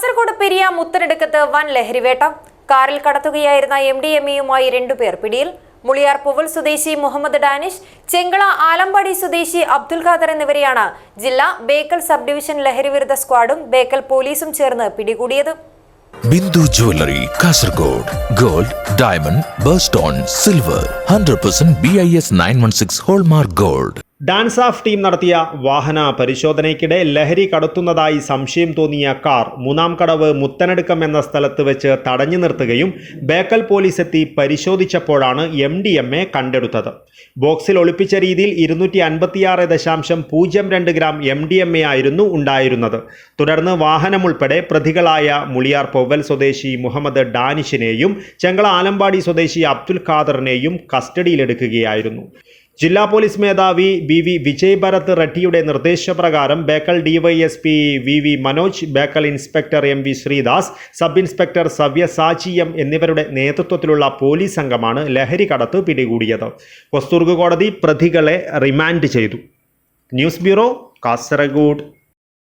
കാസർഗോഡ് പെരിയ മുത്തനെടുക്കത്ത് വൻ ലഹരിവേട്ട. കാറിൽ കടത്തുകയായിരുന്ന M D M എയുമായി രണ്ടുപേർ പിടിയിൽ. മുളിയാർ പുവൽ സ്വദേശി മുഹമ്മദ് ഡാനിഷ് ചെങ്കള ആലമ്പാടി സ്വദേശി അബ്ദുൽ ഖാദർ എന്നിവരെയാണ് ജില്ലാ ബേക്കൽ സബ് ഡിവിഷൻ ലഹരിവിരുദ്ധ സ്ക്വാഡും ബേക്കൽ പോലീസും ചേർന്ന് പിടികൂടിയത്. Bindu jewellery Kasaragod. Gold diamond birthstone silver. Hundred percent B I S nine one six hallmark gold. DANSAF team നടത്തിയ വാഹന പരിശോധനയ്ക്കിടെ ലഹരി കടത്തുന്നതായി സംശയം തോന്നിയ കാർ മൂന്നാം കടവ് മുത്തനടുക്കം എന്ന സ്ഥലത്ത് വെച്ച് തടഞ്ഞു നിർത്തുകയും ബേക്കൽ പോലീസ് എത്തി പരിശോധിച്ചപ്പോഴാണ് എം ഡി എം എ കണ്ടെടുത്തത്. ബോക്സിൽ ഒളിപ്പിച്ച രീതിയിൽ ഇരുന്നൂറ്റി അൻപത്തിയാറ് ദശാംശം പൂജ്യം രണ്ട് gram M D M A ആയിരുന്നു ഉണ്ടായിരുന്നത്. തുടർന്ന് വാഹനമുൾപ്പെടെ പ്രതികളായ മുളിയാർ പൊവൽ സ്വദേശി മുഹമ്മദ് ഡാനിഷിനെയും ചെങ്കള ആലമ്പാടി സ്വദേശി അബ്ദുൽ ഖാദറിനെയും കസ്റ്റഡിയിലെടുക്കുകയായിരുന്നു. ജില്ലാ പോലീസ് മേധാവി ബി വി വിജയ് ഭരത് റെഡ്ഡിയുടെ നിർദ്ദേശപ്രകാരം Bekal DySP V V Manoj Bekal inspector M V Sreedas sub inspector Savya Saji M എന്നിവരുടെ നേതൃത്വത്തിലുള്ള പോലീസ് സംഘമാണ് ലഹരി കടത്ത് പിടികൂടിയത്. ഹൊസ്തുർഗ് കോടതി പ്രതികളെ റിമാൻഡ് ചെയ്തു. News bureau Kasaragod.